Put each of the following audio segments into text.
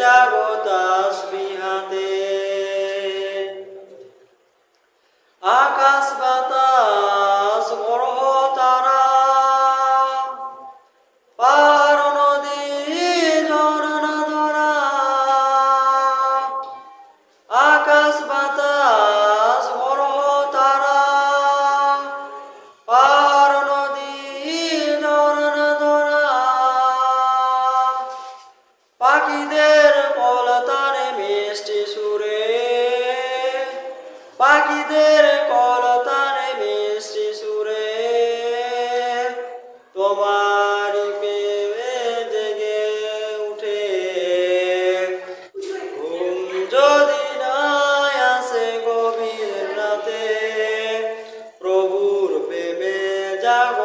Ella পাখিদের কলতারে মিষ্টি সুরে, তোমার প্রেমে জেগে উঠে। ঘুম যদি না আসে গভীর রাতে, প্রভুর প্রেমে যাব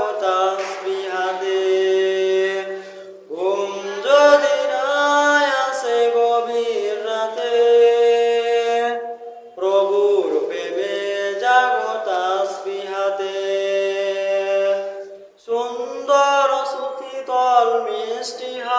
Celestial.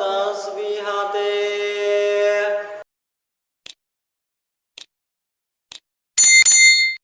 tas vihā